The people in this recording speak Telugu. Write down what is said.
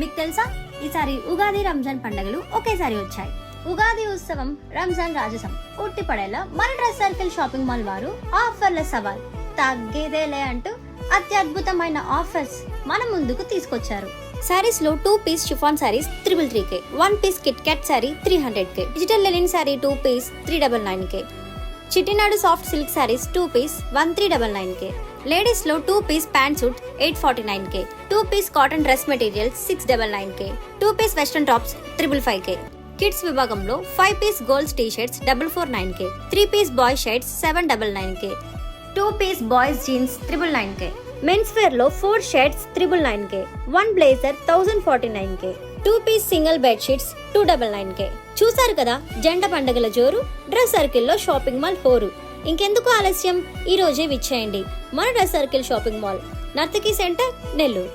మీకు తెలుసా? ఈసారి ఉగాది రంజాన్ పండుగలు ఒకేసారి వచ్చాయి. ఉగాది ఉత్సవం రంజాన్ రాజసం ఉట్టిపడేలా మన డ్రెస్ సర్కిల్ షాపింగ్ మాల్ వారు ఆఫర్ల సవాల్. తగ్గేదేలే అంటూ అత్యద్భుతమైన ఆఫర్స్ మన ముందుకు తీసుకొచ్చారు. సారీస్లో two piece chiffon saris triple three K one piece kit kat sari three hundred K digital linen sari two piece three double nine K Chettinad soft silk saris two piece one three double nine K లేడీస్లో two piece pant suit eight forty nine K two piece cotton dress material six double nine K two piece western tops triple five K. Kids విభాగంలో five piece girls T shirts double four nine K three piece boy shirts seven double nine K two piece boys jeans triple nine K. Men's వేర్లో four shirts triple nine K one blazer thousand forty nine K two piece single bed sheets two double nine K. చూసారు కదా జెండ పండుగల జోరు డ్రెస్ సర్కిల్లో షాపింగ్ మాల్ హోరు. ఇంకెందుకు ఆలస్యం? ఈ రోజే విచ్చేయండి. మన dress circle shopping mall Narthaki centre Nellore.